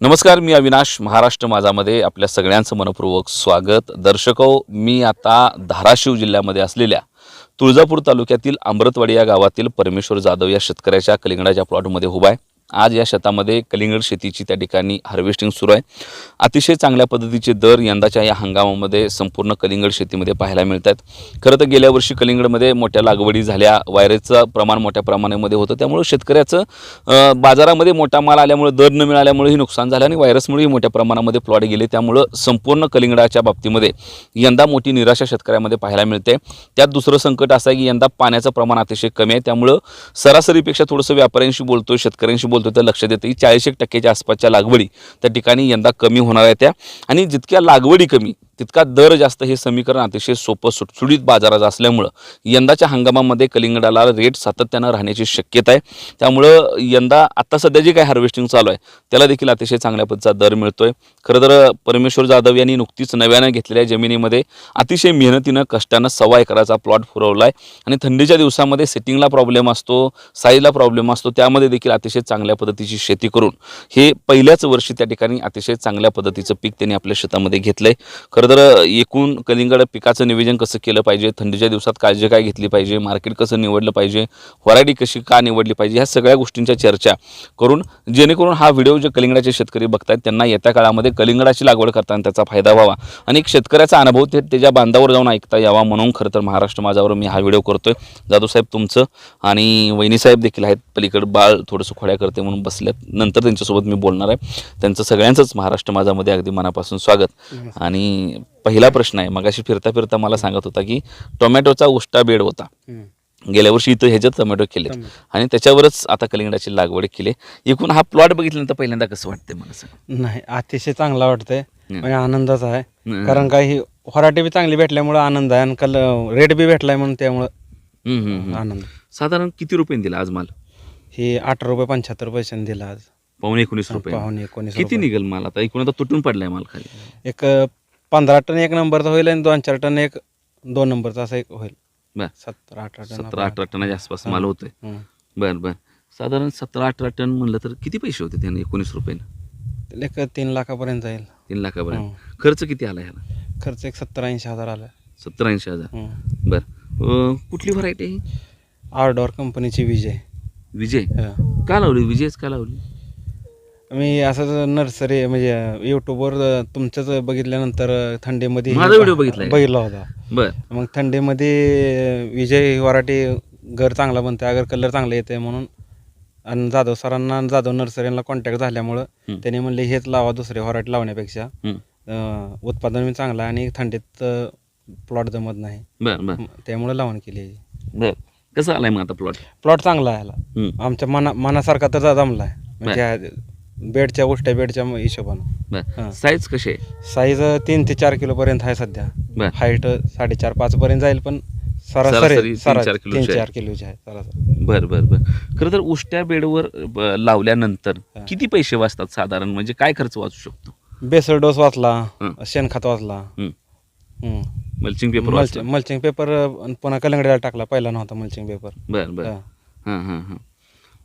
नमस्कार मी अविनाश महाराष्ट्र माझामध्ये आपल्या सगळ्यांचं मनपूर्वक स्वागत. दर्शको मी आता धाराशिव जिल्ह्यामध्ये असलेल्या तुळजापूर तालुक्यातील अमृतवाडी या गावातील परमेश्वर जाधव या शेतकऱ्याच्या कलिंगडाच्या प्लॉटमध्ये उभा आहे. आज या शेतामध्ये कलिंगड शेतीची त्या ठिकाणी हार्वेस्टिंग सुरू आहे. अतिशय चांगल्या पद्धतीचे दर यंदाच्या या हंगामामध्ये संपूर्ण कलिंगड शेतीमध्ये पाहायला मिळत आहेत खरं तर गेल्या वर्षी कलिंगडमध्ये मोठ्या लागवडी झाल्या व्हायरसचं प्रमाण मोठ्या प्रमाणामध्ये होतं त्यामुळे शेतकऱ्याचं बाजारामध्ये मोठा माल आल्यामुळे दर न मिळाल्यामुळेही नुकसान झालं आणि व्हायरसमुळेही मोठ्या प्रमाणामध्ये प्लॉट गेले. त्यामुळं संपूर्ण कलिंगडाच्या बाबतीमध्ये यंदा मोठी निराशा शेतकऱ्यामध्ये पाहायला मिळते. त्यात दुसरं संकट असं आहे की यंदा पाण्याचं प्रमाण अतिशय कमी आहे. त्यामुळं सरासरीपेक्षा थोडंसं व्यापाऱ्यांशी बोलतो शेतकऱ्यांशी बोलतो तर लक्षात येतं की चाळीस एक टक्क्याच्या आसपासच्या लागवडी त्या ठिकाणी यंदा कमी होणार आहे त्या. आणि जितक्या लागवडी कमी तितका दर जास्त हे समीकरण अतिशय सोपं सुटसुडीत बाजाराचं असल्यामुळं यंदाच्या हंगामामध्ये कलिंगडाला रेट सातत्यानं राहण्याची शक्यता आहे. त्यामुळं यंदा आत्ता सध्या जे काही हार्वेस्टिंग चालू आहे त्याला देखील अतिशय चांगल्या पद्धतीचा दर मिळतोय. खरं तर परमेश्वर जाधव यांनी नुकतीच नव्यानं घेतलेल्या जमिनीमध्ये अतिशय मेहनतीनं कष्टानं सवा एकराचा प्लॉट पुरवला आहे आणि थंडीच्या दिवसामध्ये सेटिंगला प्रॉब्लेम असतो साईजला प्रॉब्लेम असतो त्यामध्ये देखील अतिशय चांगल्या पद्धतीची शेती करून हे पहिल्याच वर्षी त्या ठिकाणी अतिशय चांगल्या पद्धतीचं पीक त्यांनी आपल्या शेतामध्ये घेतलं आहे खरं तर एकूण कलिंगड पिकाचं नियोजन कसं केलं पाहिजे? थंडीच्या दिवसात काळजी काय घेतली पाहिजे? मार्केट कसं निवडलं पाहिजे? व्हरायटी कशी का निवडली पाहिजे? ह्या सगळ्या गोष्टींच्या चर्चा करून जेणेकरून हा व्हिडिओ जे कलिंगडाचे शेतकरी बघतायत त्यांना येत्या काळामध्ये कलिंगडाची लागवड करताना त्याचा फायदा व्हावा आणि एक शेतकऱ्याचा अनुभव ते त्याच्या बांधावर जाऊन ऐकता यावा म्हणून खरं तर महाराष्ट्र माझ्यावर मी हा व्हिडिओ करतोय. जाधव साहेब तुमचं आणि वहिनीसाहेब देखील आहेत. पलीकडे बाळ थोडंसं खोड्या करते म्हणून बसल्यात नंतर त्यांच्यासोबत मी बोलणार आहे. त्यांचं सगळ्यांचंच महाराष्ट्र माझामध्ये अगदी मनापासून स्वागत. आणि पहिला प्रश्न आहे. मगाशी फिरता फिरता मला सांगत होता की टोमॅटोचा उष्टा बेड होता. गेल्या वर्षी इथं ह्याच्यात टोमॅटो केले. आणि त्याच्यावरच आता कलिंगडाची लागवड केली. एकूण हा प्लॉट बघितल्यानंतर पहिल्यांदा कसं वाटतंय मला नाही अतिशय चांगला वाटतंय. म्हणजे आनंदच आहे. कारण काही व्हरायटी बी चांगली भेटल्यामुळे आनंद आहे आणि कल रेट बी भेटलाय म्हणून त्यामुळं. आनंद साधारण किती रुपये दिला आज माल? ही अठरा रुपये पंच्याहत्तर पैशाने दिला आज. पावणे एकोणीस रुपये. पाहुणे एकोणीस किती. निघेल माल आता? एकूण आता तुटून पडलाय माल खाली. एक पंधरा टन एक नंबरचा होईल आणि दोन चार टन एक दोन नंबरचा असं एक होईल. बर. सतरा अठरा टन सतरा अठरा टनाच्या आसपास माल होतोय. हम्म. बर बर. साधारण सतरा अठरा टन म्हणलं तर किती पैसे होते त्याने एकोणीस रुपये एक तीन लाखापर्यंत जाईल. तीन लाखापर्यंत. खर्च किती आला ह्याला? खर्च एक सत्तर ऐंशी हजार आला. सत्तर ऐंशी हजार. बर. अं, कुठली व्हरायटी आहे आर्डॉर कंपनीची विजय. विजय? हं. का लावली? विजयच का लावली? मी असंच नर्सरी म्हणजे युट्यूबवर तुमचंच बघितल्यानंतर थंडीमध्ये माझा व्हिडिओ बघितलाय? बघितला होता. बर. मग थंडीमध्ये विजय वराठी घर चांगला बनते अगर कलर चांगला येते म्हणून आणि जाधव सरांना आणि जाधव नर्सरीला कॉन्टॅक्ट झाल्यामुळं. त्यांनी म्हणले हेच लावा दुसरे वराठी लावण्यापेक्षा. हम्म. अं, उत्पादन बी चांगलं आहे आणि थंडीत प्लॉट जमत नाही. बर बर. त्यामुळं लावण केली. बर. कसं आलाय मग आता प्लॉट प्लॉट चांगला आहे ह्याला आमच्या मना मनासारखा तर जमला आहे म्हणजे बेडच्या उष्ट्या बेडच्या हिशोबानं बर हां. साईज कशी आहे साईज तीन ते चार किलो पर्यंत आहे सध्या बर हाईट साडेचार पाच पर्यंत जाईल पण सरासरी सरासरी तीन सरा- चार तीन किलोची आहे. चार किलोची आहे सरासरी बर बर बर खरं तर उष्ट्या बेडवर ब- लावल्यानंतर हा. किती पैसे वाचतात साधारण म्हणजे काय खर्च वाचू शकतो बेसळ डोस वाचला हं. शेणखत वाचला. हं. Mulching paper mulch- mulching paper अं, पुन्हा कलंगड्याला टाकला पहिला नव्हता मल्चिंग पेपर बर बर हं. हां हां हां म्हणजे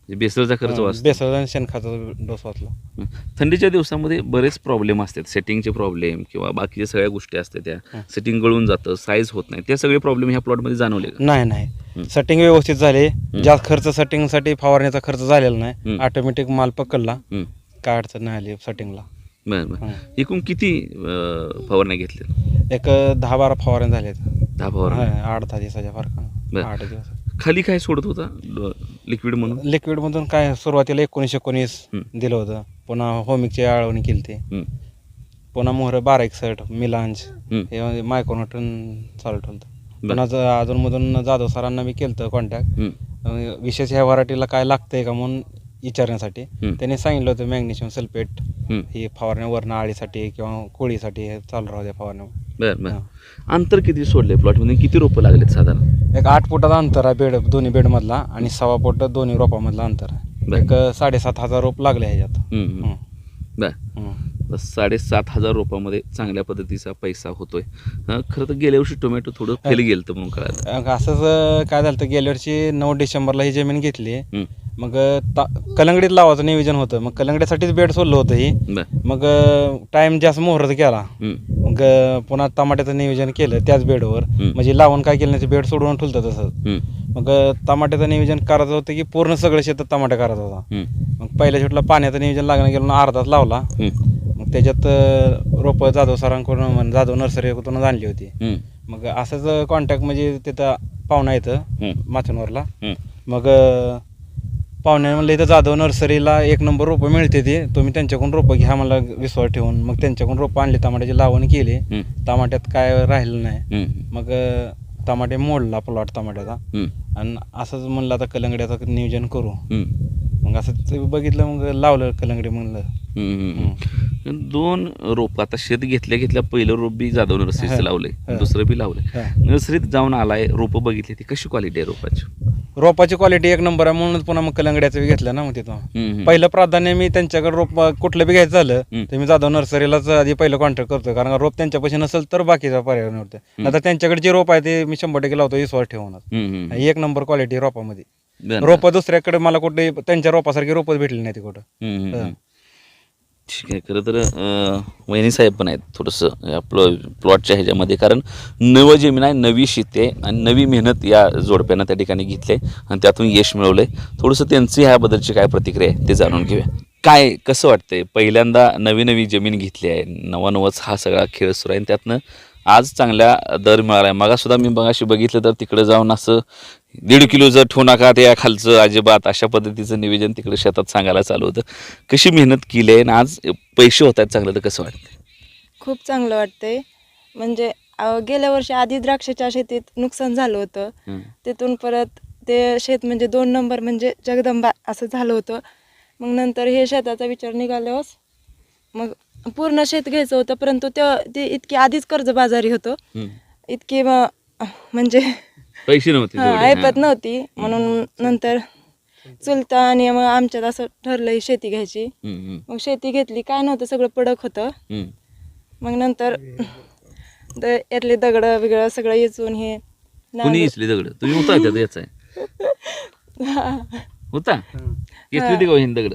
बेसरचा खर्च वाचतो. बेसळ आणि शेणखताचा डोस वाचला. थंडीच्या दिवसामध्ये बरेच प्रॉब्लेम असतात. सेटिंगचे प्रॉब्लेम किंवा बाकीच्या सगळ्या गोष्टी असतात त्या. सेटिंग गळून जातं साईज होत नाही. ते सगळे प्रॉब्लेम ह्या प्लॉटमध्ये जाणवले नाही. नाही. सेटिंग व्यवस्थित झाली. जास्त खर्च सेटिंगसाठी फवारण्याचा खर्च झालेला नाही. ऑटोमॅटिक माल पकडला. काय अडचण नाही आली सेटिंगला बरं बरं. एकूण किती फवारण्या घेतल्या? एक दहा बारा फवारण्या झाल्यात दहा फवारण्या. आठ दहा दिवसाच्या फरकानं. बरं. आठ दिवस खाली काय सोडत होता लिक्विड म्हणून लिक्विड मधून काय सुरुवातीला एकोणीस एकोणीस. दिलं होतं पुन्हा होमिकची आळवणी केली ते. पुन्हा मोहर बारा एकसठ मिलांज हं. हे मायकोनोटन चालू ठेवलं बरं. पुन्हा ज- अजूनमधून जाधव सरांना मी केलं कॉन्टॅक्ट. विशेष ह्या व्हरायटीला काय लागतंय का म्हणून विचारण्यासाठी हं. त्यांनी सांगितलं होतं मॅग्नेशियम सल्फेट हं. ही फवारण्या वरण आळीसाठी किंवा कोळीसाठी हे चालू राहू द्या फवारण्या बरं बरं. अंतर किती सोडले प्लॉटमध्ये? किती रोपं लागलेत साधारण? एक आठ फुटाचा अंतर आहे बेड दोन्ही बेडमधला आणि सव्वा फुट दोन्ही रोपामधला अंतर आहे. बरं. एक साडेसात हजार रोप लागले ह्याच्यात. हं, हं. हं. बरं. हं. तर साडेसात हजार रुपयामध्ये चांगल्या पद्धतीचा पैसा होतोय. हं, खरं तर गेल्या वर्षी टोमॅटो थोडं फेल गेलं म्हणून कळालं. अं, असंच अं, काय झालं तर गेल्या वर्षी नऊ डिसेंबरला ही जमीन घेतली. मग ता कलंगडीत लावायचं नियोजन होतं. मग कलंगड्यासाठीच बेड सोडलं होतं ही. बर. मग टाईम जास्त मोहरत केला. हम्म, मग पुन्हा टमाट्याचं नियोजन केलं त्याच बेडवर. म्हणजे लावून काय केलं नाही ते बेड सोडून ठुलतं तसं. मग टमाट्याचं नियोजन करायचं होतं की पूर्ण सगळं शेतात टमाटा करायचा होता. मग पहिल्या शेवटला पाण्याचं नियोजन लागणं गेलं ना अर्धाच लावला. मग त्याच्यात रोपं जाधव सरांकडून जाधव नर्सरीकडून आणली होती. मग असंच कॉन्टॅक्ट म्हणजे तिथं पाहुणा येतं माथूनवरला. मग अ, पाहुणे म्हणलं इथं जाधव नर्सरीला एक नंबर रोपं मिळते ती. तुम्ही त्यांच्याकडून रोपं घ्या मला विश्वास ठेवून. मग त्यांच्याकडून रोपं आणली टमाट्याची लावण केली. टमाट्यात काय राहिलं नाही. मग टमाटे मोडला प्लॉट टमाट्याचा. आणि असंच म्हणलं आता कलंगड्याचं नियोजन करू. मग असं बघितलं मग लावलं कलंगडी म्हणलं. दोन रोप आता शेत घेतल्या घेतल्या पहिलं रोप बी जाधव नर्सरीचं. लावलंय. दुसरं बी लावलंय. नर्सरीत जाऊन आलाय रोपं बघितली ती कशी क्वालिटी आहे रोपाची रोपाची क्वालिटी एक नंबर आहे म्हणून पुन्हा मग कलंगड्याचं बी घेतलं ना मग तिथं. पहिलं प्राधान्य मी त्यांच्याकडे रोप कुठलं बी घ्यायचं झालं. तर मी जाधव नर्सरीलाच आधी पहिलं कॉन्टॅक्ट करतो कारण रोप त्यांच्यापाशी नसेल तर बाकीचा पर्याय नव्हतं आता त्यांच्याकडे जे रोप आहे ते मी शंभर टक्के लावतो विश्वास हम्म. एक नंबर क्वालिटी रोपामध्ये. रोप दुसऱ्याकडे मला कुठे त्यांच्या रोपासारखी रोपच भेटली नाही ती कुठं हम्म, हम्म, हा. हम्म. ठीक आहे. खरं तर वहिनीसाहेब वहिनी साहेब पण आहेत थोडंसं आपलं प्लॉटच्या ह्याच्यामध्ये. कारण नवं जमीन आहे नवी शेती आहे आणि नवी मेहनत या जोडप्यानं त्या ठिकाणी घेतली आहे आणि त्यातून यश मिळवलं आहे थोडंसं त्यांची ह्याबद्दलची काय प्रतिक्रिया आहे ते जाणून घेऊया. काय कसं वाटतंय? पहिल्यांदा नवी नवी जमीन घेतली आहे. नवा हा सगळा खेळ सुरू आहे आणि त्यातनं आज चांगला दर मिळाला आहे. मगासुद्धा मी मगाशी बघितलं तर तिकडे जाऊन असं दीड किलोचं ठेवू नका त्या खालचं अजिबात अशा पद्धतीचं निवेदन तिकडे शेतात सांगायला चालू होतं. कशी मेहनत केली आहे आणि आज पैसे होत आहेत चांगलं तर कसं वाटतं खूप चांगलं वाटतंय. म्हणजे अं, गेल्या वर्षी आधी द्राक्षाच्या शेतीत नुकसान झालं होतं. तिथून परत ते शेत म्हणजे दोन नंबर म्हणजे जगदंबा असं झालं होतं. मग नंतर हे शेताचा विचार निघाल्यावर मग पूर्ण शेत घ्यायचं होतं परंतु ते ते इतकी आधीच कर्जबाजारी होतं. इतकी म- म्हणजे पैसे नव्हते हा, तेवढे. ऐपत हां. नव्हती. म्हणून नंतर चुलता आणि मग आमच्यात असं ठरलं शेती घ्यायची. हम्म, हम्म, मग शेती घेतली. काय नव्हतं सगळं पडक होतं. हम्म. मग नंतर द यातले दगड बिगड सगळं येचून हे कुणी दगड? तुम्ही होता त्यात याचा होता? घेतली होती का दगड?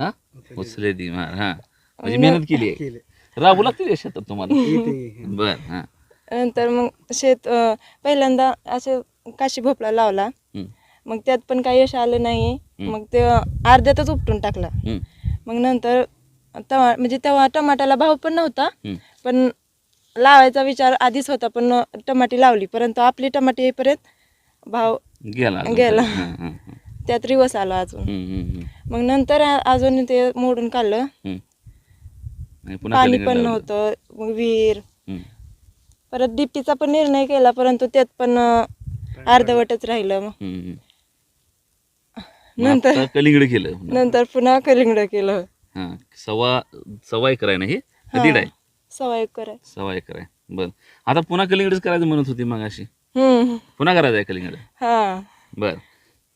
हा? उचले ती मार हा. म्हणजे मेहनत केली आहे. राबू लागते शेतात तुम्हाला. बर हा. नंतर मग शेत अं, पहिल्यांदा असं काशी भोपळा लावला हम्म, मग त्यात पण काही यश आलं नाही. मग ते अर्ध्यातच उपटून टाकला हम्म, मग नंतर तवा म्हणजे तेव्हा टमाट्याला भाव पण नव्हता हम्म. पण लावायचा विचार आधीच होता पण टमाटी लावली परंतु आपली टमाटी येईपर्यंत भाव गेला अजून. गेला. हा, हा, हा. त्यात रिवस आला अजून मग नंतर आ- अजून ते मोडून काढलं हम्म. आणि पुन्हा पाणी कलिंगड पण लावलं. नव्हतं मग विहीर. परत डिप्टीचा पण निर्णय केला परंतु त्यात पण अर्धवटच राहिलं मग. हम्म, हम्म. मग नंतर? आता कलिंगड केलं. नंतर पुन्हा कलिंगड केलं. हा सव्वा एकर आहे ना हे? दीड आहे? एकर आहे. सव्वा एकर आहे. बर. आता पुन्हा कलिंगडच करायचं म्हणत होती मग अशी हम्म. पुन्हा करायचं आहे कलिंगड? हा. बर.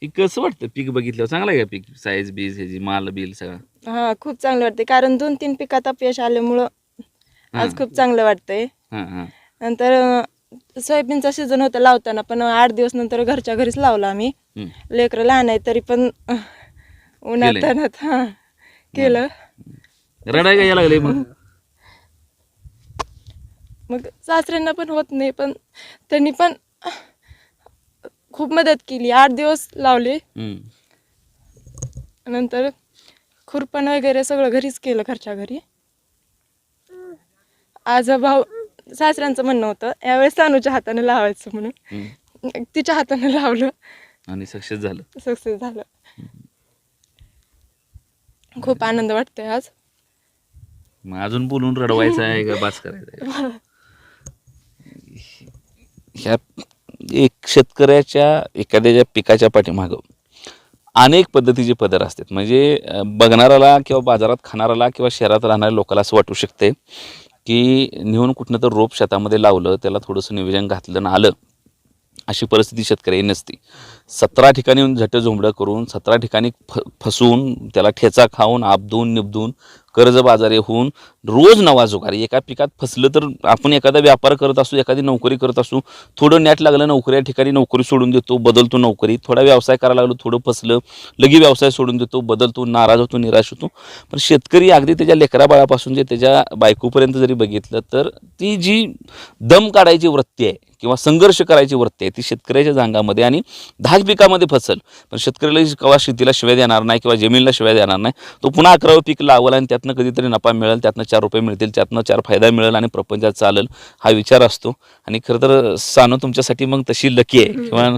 पीक कसं वाटतं पीक बघितल्यावर? चांगलं आहे का पीक? साईज बीज ह्याची माल बिल सगळं? हा खूप चांगलं वाटते कारण दोन तीन पिकात अपयश आल्यामुळं आज. खूप चांगलं वाटतंय. हां हां. नंतर सोयाबीनचा सीझन होता लावताना पण आठ दिवस नंतर घरच्या घरीच लावला आम्ही. लेकरं लहान आहे तरी पण उन्हात हा केलं. रडाय का यायला लागले मग? मग सासऱ्यांना पण होत नाही पण त्यांनी पण खूप मदत केली. आठ दिवस लावले. नंतर खुरपण वगैरे सगळं घरीच केलं घरच्या घरी. आज भाऊ सासऱ्यांचं म्हणणं होतं यावेळेस सानूच्या हाताने लावायचं म्हणून. हम्म. तिच्या हाताने लावलं. आणि सक्सेस झालं. सक्सेस झालं. खूप आनंद वाटतोय आज. मग अजून बोलून रडवायचं आहे का बास करायचं आहे? ह्या एक शेतकऱ्याच्या एखाद्याच्या पिकाच्या पाठीमागं अनेक पद्धतीचे पदर असतात. म्हणजे अं, बघणाऱ्याला किंवा बाजारात खाणाऱ्याला किंवा शहरात राहणाऱ्या लोकांना असं वाटू शकते की नेऊन कुठनं तर रोप शेतामध्ये लावलं त्याला थोडंसं नियोजन घातलं ना आलं अशी परिस्थिती शेतकरी नसती. सतरा ठिकाणी येऊन झोंबडं करून सतरा ठिकाणी फ फसून त्याला ठेचा खाऊन आपदून निबदून कर्जबाजारी होऊन रोज नवाजुकारी एका पिकात फसलं तर आपण एखादा व्यापार करत असू एखादी नोकरी करत असू थोडं नॅट लागलं नोकरी या ठिकाणी नोकरी सोडून देतो बदलतो नोकरी. थोडा व्यवसाय करायला लागलो थोडं फसलं लगी व्यवसाय सोडून देतो बदलतो नाराज होतो निराश होतो. पण शेतकरी अगदी त्याच्या लेकरा बाळापासून जे त्याच्या बायकोपर्यंत जरी बघितलं तर ती जी दम काढायची वृत्ती आहे किंवा संघर्ष करायची वृत्ती आहे ती शेतकऱ्याच्या जांगामध्ये आणि दहा पिकामध्ये फसल. पण शेतकऱ्याला केव्हा शेतीला शिवाय देणार नाही किंवा जमिनीला शिवाय देणार नाही तो पुन्हा अकरावं पीक लावल आणि त्यातनं कधीतरी नफा मिळेल त्यातनं चार रुपये मिळतील त्यातनं चार फायदा मिळेल आणि प्रपंचात चालेल हा विचार असतो. आणि खरं तर सानू तुमच्यासाठी मग तशी लकी आहे. किंवा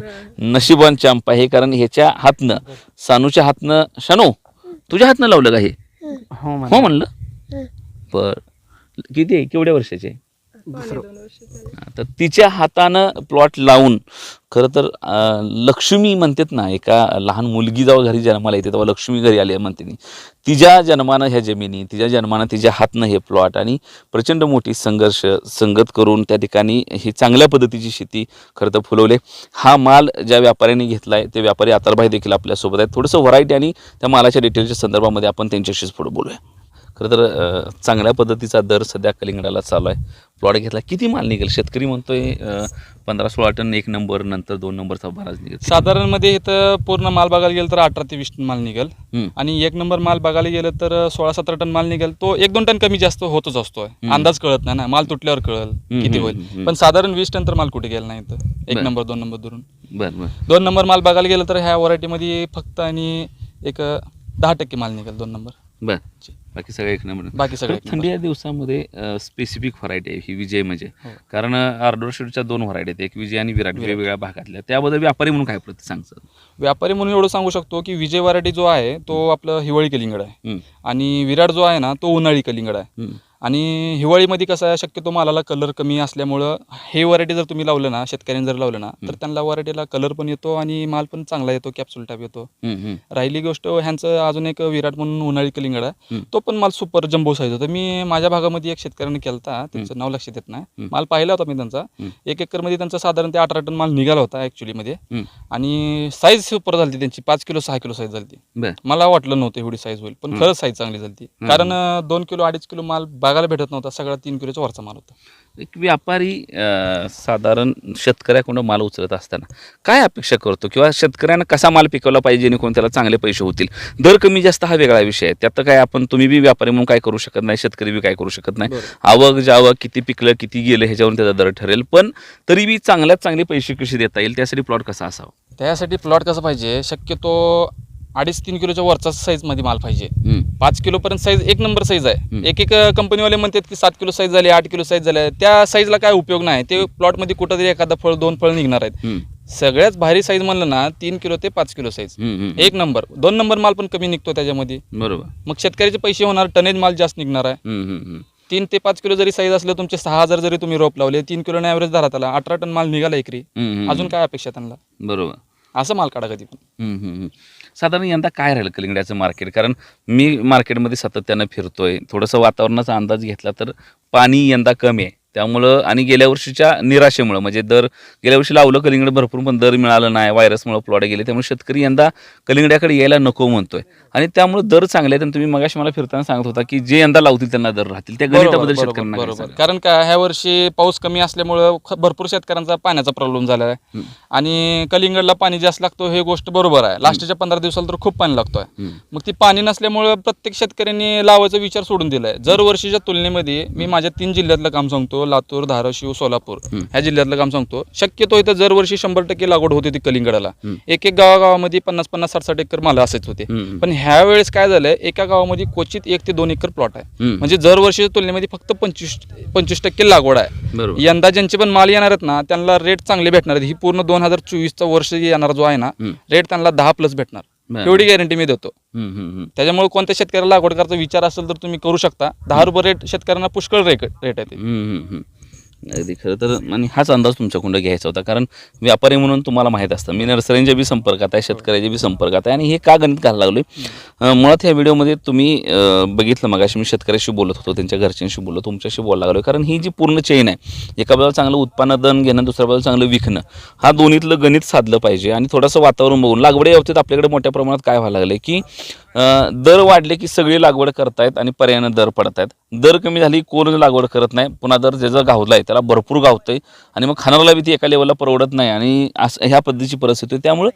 नशिबान चांपा आहे कारण ह्याच्या हातनं सानूच्या हातनं शानू तुझ्या हातनं लावलं का हे? हो. हो म्हणलं. बर. किती आहे? केवढ्या वर्षाचे हा, तर तिच्या हातानं प्लॉट लावून खरं तर लक्ष्मी म्हणतात ना एका लहान मुलगी जेव्हा घरी जन्माला येते तेव्हा लक्ष्मी घरी आली आहे म्हणते ती. तिच्या जन्मानं ह्या जमिनी तिच्या जन्मानं तिच्या हातनं हे प्लॉट आणि प्रचंड मोठी संघर्ष संगत करून त्या ठिकाणी ही चांगल्या पद्धतीची शेती खरं तर फुलवले हा माल ज्या व्यापाऱ्यांनी घेतला आहे ते व्यापारी आतारभाई देखील आपल्यासोबत आहेत. थोडंसं व्हरायटी आणि त्या मालाच्या डिटेलच्या संदर्भामध्ये आपण त्यांच्याशीच पुढे बोलूया. खरं तर चांगल्या पद्धतीचा दर सध्या कलिंगडाला चालू आहे. प्लॉट घेतला किती माल निघेल? शेतकरी म्हणतोय पंधरा सोळा टन एक नंबर नंतर दोन नंबरचा बराच निघेल. साधारणमध्ये इथं पूर्ण माल बघायला गेलं तर अठरा ते वीस टन माल निघेल. आणि एक नंबर माल बघायला गेलं तर सोळा सतरा टन माल निघेल. तो एक दोन टन कमी जास्त होतच असतो. अंदाज कळत नाही ना माल तुटल्यावर कळल किती होईल. पण साधारण वीस टन तर माल कुठे गेला नाही इथं? एक बरं. नंबर दोन नंबर धरून दोन नंबर माल बघायला गेलं तर ह्या व्हरायटीमध्ये फक्त आणि एक दहा टक्के माल निघेल दोन नंबर. बरं. बाकी सगळे एक नंबर. बाकी सगळे एक थंडी या दिवसामध्ये स्पेसिफिक व्हरायटी आहे ही विजय म्हणजे. हो. कारण आर्डर शेडच्या दोन व्हरायटी आहेत. एक विजय आणि विराट वेगवेगळ्या भागातल्या. त्याबद्दल व्यापारी म्हणून काय प्रति सांगतात व्यापारी म्हणून एवढं सांगू शकतो की विजय व्हरायटी जो आहे तो आपलं हिवाळी कलिंगड आहे. आणि विराट जो आहे ना तो उन्हाळी कलिंगड आहे. हम्म, आणि हिवाळीमध्ये कसं आहे शक्यतो मालाला कलर कमी असल्यामुळं हे व्हरायटी जर तुम्ही लावलं ना शेतकऱ्यांनी जर लावलं ना तर त्यांना व्हरायटीला कलर पण येतो आणि माल पण चांगला येतो कॅप्सूल टाईप येतो. राहिली गोष्ट ह्यांचं अजून एक विराट म्हणून उन्हाळी कलिंगड. तो पण माल सुपर जम्बो साईज होता मी माझ्या भागामध्ये एक शेतकऱ्याने केलता त्यांचं नाव लक्षात येत नाही. माल पाहिला होता मी त्यांचा. एक एकरमध्ये त्यांचा साधारण ते अठरा टन माल निघाला होता ॲक्च्युलीमध्ये हम्म. आणि साईज सुपर झाली त्यांची पाच किलो सहा किलो साईज झाली मला वाटलं नव्हतं एवढी साईज होईल पण. खरंच साईज चांगली झाली. कारण दोन किलो अडीच किलो माल बघायला भेटत नव्हता. सगळा तीन किलोचा वरचा माल होता. एक व्यापारी साधारण शेतकऱ्याकडून माल उचलत असताना काय अपेक्षा करतो? किंवा शेतकऱ्यानं कसा माल पिकवला पाहिजे जेणेकरून त्याला चांगले पैसे होतील? दर कमी जास्त हा वेगळा विषय आहे. त्यात काय आपण तुम्ही बी व्यापारी म्हणून काय करू शकत नाही शेतकरी बी काय करू शकत नाही. आवक जावक किती पिकलं किती गेलं ह्याच्यावरून त्याचा दर ठरेल. पण तरी बी चांगल्यात चांगले पैसे कसे देता येईल? त्यासाठी प्लॉट कसा असावा? त्यासाठी प्लॉट कसं पाहिजे? शक्यतो अडीच तीन किलोच्या वरचा साईजमध्ये माल पाहिजे. पाच किलोपर्यंत साईज एक नंबर साईज आहे. एक एक कंपनीवाले म्हणतात की सात किलो साईज झाली आठ किलो साईज झाली. त्या साईजला काय उपयोग नाही. ते प्लॉटमध्ये कुठंतरी एखादा फळ दोन फळ निघणार आहेत. सगळ्यात भारी साईज म्हणलं ना तीन किलो ते पाच किलो साईज. एक नंबर दोन नंबर माल पण कमी निघतो त्याच्यामध्ये. बरोबर. मग शेतकऱ्याचे पैसे होणार टनेज माल जास्त निघणार आहे. तीन ते पाच किलो जरी साईज असलं तुमचे सहा हजार जरी तुम्ही रोप लावले तीन किलो ॲव्हरेज धरा त्याला अठरा टन माल निघाला एकरी. अजून काय अपेक्षा त्यांना? बरोबर. असं माल काढा कधी पण. साधारण यंदा काय राहिलं कलिंगड्याचं मार्केट? कारण मी मार्केटमध्ये सातत्यानं फिरतोय. थोडंसं वातावरणाचा अंदाज घेतला तर पाणी यंदा कमी आहे. त्यामुळं आणि गेल्या वर्षीच्या निराशेमुळं म्हणजे दर गेल्या वर्षी लावलं कलिंगड भरपूर पण दर मिळालं नाही व्हायरसमुळे प्लॉट गेले. त्यामुळे शेतकरी यंदा कलिंगड्याकडे यायला नको म्हणतोय. आणि त्यामुळे दर चांगले आहेत. आणि तुम्ही मगाशी मला फिरताना सांगत होता की जे यंदा लावतील त्यांना दर राहतील. त्या गणिताबद्दल शेतकऱ्यांना काय बरोबर. सांगाल? कारण काय ह्या वर्षी पाऊस कमी असल्यामुळं ख- भरपूर शेतकऱ्यांचा पाण्याचा प्रॉब्लेम झाला आहे. आणि कलिंगडला पाणी जास्त लागतो हे गोष्ट बरोबर आहे. लास्टच्या पंधरा दिवसाला तर खूप पाणी लागतोय. हम्म. मग ती पाणी नसल्यामुळं प्रत्येक शेतकऱ्यांनी लावायचा विचार सोडून दिलाय. जर वर्षीच्या तुलनेमध्ये मी माझ्या तीन जिल्ह्यातलं काम सांगतो लातूर धाराशिव सोलापूर. ह्या जिल्ह्यातलं काम सांगतो शक्यतो इथं दर वर्षी शंभर टक्के लागवड होती ती कलिंगडाला. एक एक गावागावामध्ये पन्नास पन्नास साठ साठ एकर माल असेच होते. पण ह्या वेळेस काय झालंय एका गावामध्ये क्वचित एक ते दोन एकर प्लॉट आहे. म्हणजे दर वर्षीच्या तुलनेमध्ये फक्त पंचवीस पंचवीस टक्के लागवड आहे यंदा ज्यांचे पण माल येणार आहेत ना त्यांना रेट चांगले भेटणार आहेत ही पूर्ण दोन हजार चोवीसचा वर्ष येणार जो आहे ना. रेट त्यांना दहा प्लस भेटणार. एवढी गॅरंटी मी देतो. त्याच्यामुळे कोणत्या शेतकऱ्याला लागवड करायचा विचार असेल तर तुम्ही करू शकता. दहा रुपये रेट शेतकऱ्यांना पुष्कळ रेट रेट आहे अगदी खरं तर. आणि हाच अंदाज तुमच्याकडून घ्यायचा होता. कारण व्यापारी म्हणून तुम्हाला माहीत असतं. मी नर्सरींच्या बी संपर्कात आहे शेतकऱ्याच्या बी संपर्कात आहे. आणि हे का गणित घालायला लागलोय? मुळात ह्या व्हिडिओमध्ये तुम्ही बघितलं मगाशी मी शेतकऱ्याशी बोलत होतो त्यांच्या घरच्यांशी बोललो तुमच्याशी बोलायला लागलो कारण ही जी पूर्ण चेन आहे एका बाजूला चांगलं उत्पादन घेणं दुसऱ्या बाजूला चांगलं विकणं हा दोन्हीतलं गणित साधलं पाहिजे. आणि थोडंसं वातावरण बघून लागवडी बाबतीत आपल्याकडे मोठ्या प्रमाणात काय व्हायला लागलं की दर वाढले की सगळी लागवड करतायत आणि पर्यायानं दर पडत आहेत दर कमी झाली कोण लागवड करत नाही. पुन्हा दर ज्याचं गावला आहे त्याला भरपूर गावतंय आणि मग खाणाऱ्याला बी ती एका लेवलला परवडत नाही आणि असं ह्या पद्धतीची परिस्थिती आहे त्यामुळं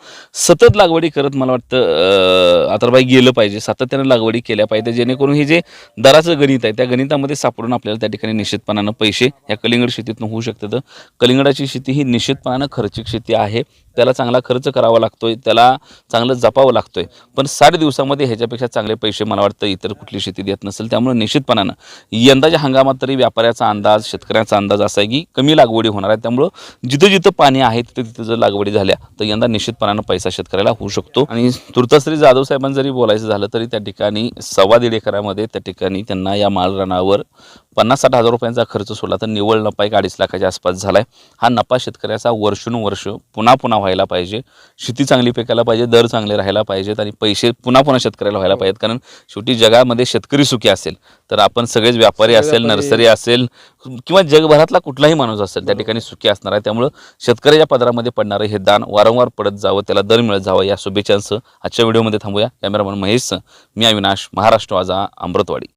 सतत लागवडी करत मला वाटतं आतरबाई गेलं पाहिजे. सातत्यानं लागवडी केल्या पाहिजे. जेणेकरून हे जे दराचं गणित आहे त्या गणितामध्ये सापडून आपल्याला त्या ठिकाणी निश्चितपणानं पैसे या कलिंगड शेतीतून होऊ शकतात. कलिंगडाची शेती ही निश्चितपणानं खर्चिक शेती आहे. त्याला चांगला खर्च करावा लागतोय त्याला चांगलं जपावं लागतोय. पण साठ दिवसामध्ये ह्याच्यापेक्षा चांगले पैसे मला वाटतं इतर कुठली शेती देत नसेल त्यामुळे निश्चितपणानं यंदाच्या हंगामात तरी व्यापाऱ्याचा अंदाज शेतकऱ्याचा अंदाज असा आहे की कमी लागवडी होणार आहे. त्यामुळं जिथं जिथं पाणी आहे तिथं तिथं जर लागवडी झाल्या तर यंदा निश्चितपणानं पैसा शेतकऱ्याला होऊ शकतो. आणि तुर्ताश्री जाधव साहेबांनी जरी बोलायचं झालं तरी त्या ठिकाणी सव्वा दीड एकरामध्ये त्या ठिकाणी त्यांना या माळ रानावर पन्नास साठ हजार रुपयांचा खर्च सोडला तर निव्वळ नफा एक अडीच लाखाच्या आसपास झाला आहे हा नफा शेतकऱ्याचा वर्षानुवर्ष पुन्हा पुन्हा व्हायला पाहिजे. शेती चांगली पिकायला पाहिजे दर चांगले राहायला पाहिजेत आणि पैसे पुन्हा पुन्हा शेतकऱ्याला व्हायला पाहिजेत. कारण शेवटी जगामध्ये शेतकरी सुखी असेल तर आपण सगळेच व्यापारी असेल नर्सरी असेल किंवा जगभरातला कुठलाही माणूस असेल त्या ठिकाणी सुखी असणार आहे. त्यामुळं शेतकऱ्याच्या पदरामध्ये पडणारं हे दान वारंवार पडत जावं त्याला दर मिळत जावं या शुभेच्छांसह आजच्या व्हिडिओमध्ये थांबूया. कॅमेरामॅन महेशचं मी अविनाश महाराष्ट्र वाजा अमृतवाडी.